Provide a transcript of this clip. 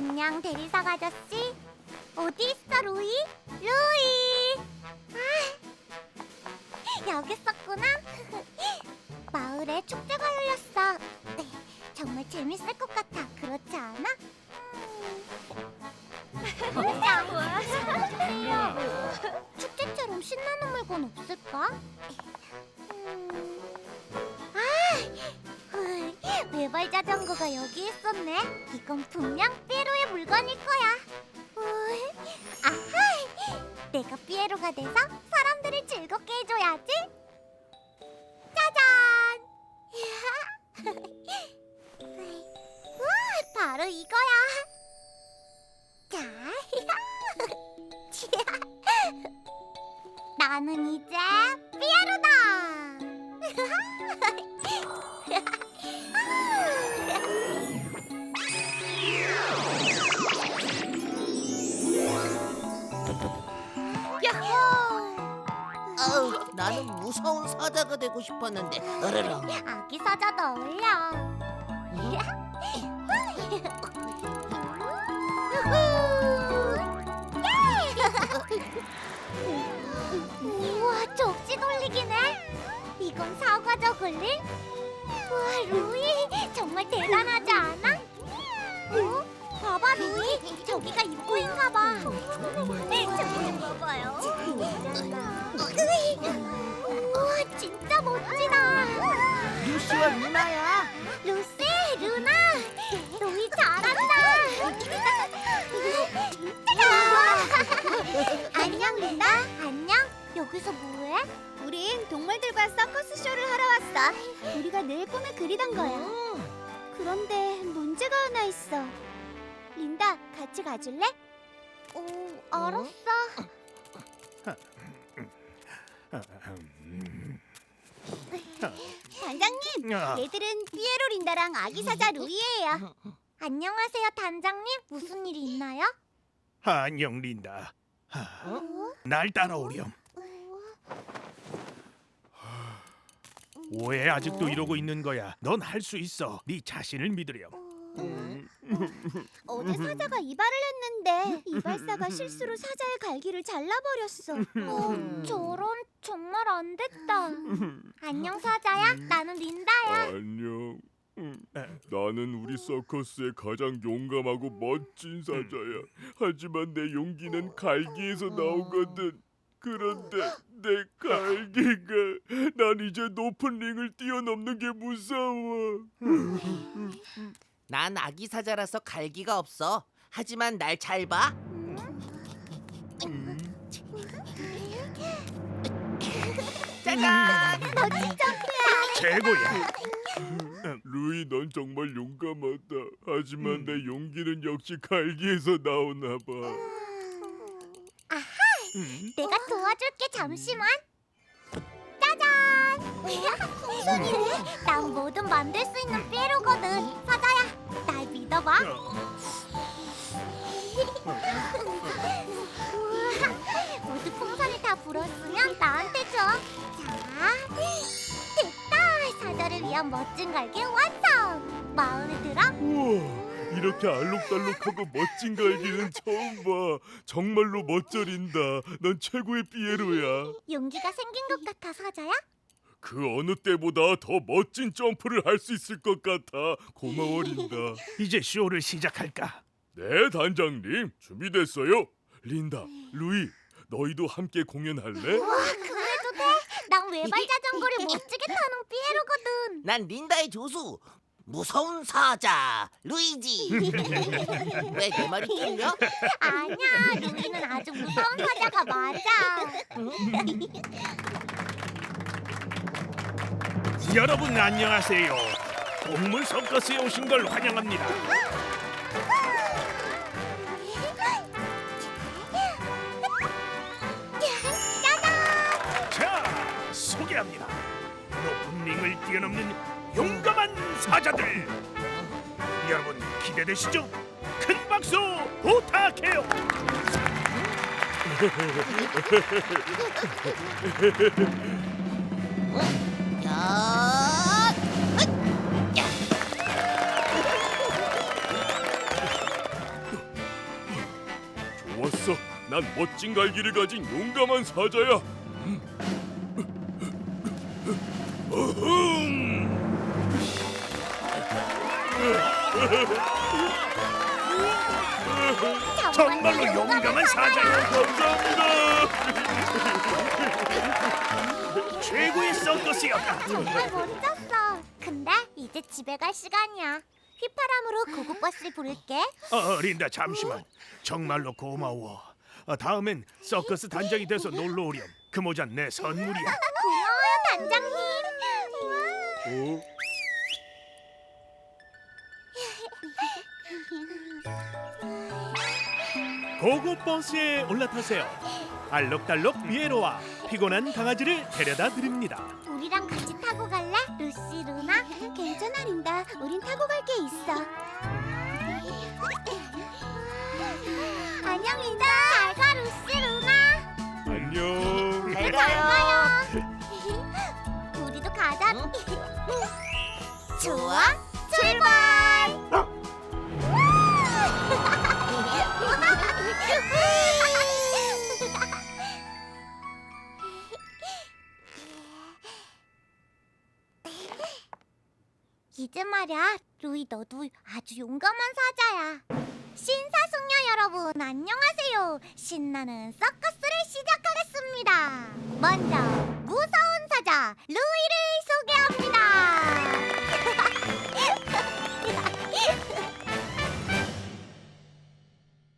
안녕 대리석 아저씨 어디 있어 루이? 루이 아 여기 있었구나 마을에 축제가 열렸어 네, 정말 재밌을 것 같아 그렇지 않아? 음. 야, 축제처럼 신나는 물건 없을까? 외발 자전거가 여기 있었네. 이건 분명 삐에로의 물건일 거야. 헐, 아하, 내가 삐에로가 돼서 사람들을 즐겁게 해줘야지. 짜잔! 우와, 바로 이거야. 자, 나는 이제 야호! 나는 무서운 사자가 되고 싶었는데 으르렁 아기 사자도 어울려. 우와, 족지 돌리기네. 이건 사과 저글링? 우와, 루이 정말 대단하지 않아? 어? 봐봐, 루이. 저기가 입구인가 봐. 저기 좀 봐봐요. 루시와 루나야 루시, 루나, 루이 잘한다. 안녕, 루나. 안녕. 여기서 뭐해? 우린 동물들과 서커스 쇼를 하러 왔어. 우리가 늘 꿈에 그리던 거야. 그런데 문제가 하나 있어. 린다, 같이 가줄래? 오, 알았어. 얘들은 피에로 린다랑 아기 사자 루이예요. 안녕하세요, 단장님. 무슨 일이 있나요? 안녕 린다. 하, 어? 날 따라오렴. 왜 아직도 이러고 있는 거야? 넌 할 수 있어. 네 자신을 믿으렴. 어제 사자가 이발을 했는데 이발사가 실수로 사자의 갈기를 잘라버렸어. 어, 저런 정말 안 됐다. 안녕 사자야. 나는 린다야. 안녕. 나는 우리 서커스의 가장 용감하고 멋진 사자야. 하지만 내 용기는 갈기에서 나오거든. 그런데 내 갈기가 난 이제 높은 링을 뛰어넘는 게 무서워. 난 아기 사자라서 갈기가 없어 하지만 날 잘 봐. 짜잔! 최고야. 루이 넌 정말 용감하다. 하지만 내 용기는 역시 갈기에서 나오나 봐. 내가 도와줄게 잠시만. 짜잔. 무슨 일이야? 난 뭐든 만들 수 있는 삐에로거든. 사자야, 날 믿어봐. 우와, 모두 풍선을 다 불었으면 나한테 줘. 자, 됐다. 사자를 위한 멋진 갈기 완성. 마음에 들어? 우와, 이렇게 알록달록하고 멋진 갈기는 처음 봐. 정말로 멋져린다. 넌 최고의 삐에로야. 용기가 생긴 것 같아 사자야? 그 어느 때보다 더 멋진 점프를 할 수 있을 것 같아. 고마워 린다. 이제 쇼를 시작할까? 네, 단장님. 준비됐어요? 린다, 루이, 너희도 함께 공연할래? 와 그래도 돼? 난 외발 자전거를 멋지게 타는 삐에로거든. 난 린다의 조수 무서운 사자 루이지. 왜 내 말이 틀려? 아니야 루이는 아주 무서운 사자가 맞아. 여러분 안녕하세요. 동물 서커스에 오신 걸 환영합니다. 자, 소개합니다. 높은 링을 뛰어넘는 용감한 사자들. 여러분 기대되시죠? 큰 박수 부탁해요. 난 멋진 갈기를 가진 용감한 사자야. 어흥! 정말로 용감한 사자야. 감사합니다. 최고의 서커스였다. 정말 멋졌어. 근데 이제 집에 갈 시간이야. 휘파람으로 고고버스를 부를게. 어, 린다 잠시만. 정말로 고마워. 어, 다음엔 서커스 단장이 돼서 놀러 오렴. 그 모자 내 선물이야. 고마워요, 단장님. 어? 고고 버스에 올라타세요. 알록달록 비에로와 피곤한 강아지를 데려다 드립니다. 우리랑 같이 타고 갈래? 루시, 루나? 괜찮아 린다. 우린 타고 갈 게 있어. 잘 가요. 우리도 가자. 좋아. 출발! 이제 말야, 루이 너도 아주 용감한 사자야. 신사숙녀 여러분 안녕하세요. 신나는 서커스를 시작합니다. 먼저 무서운 사자 루이를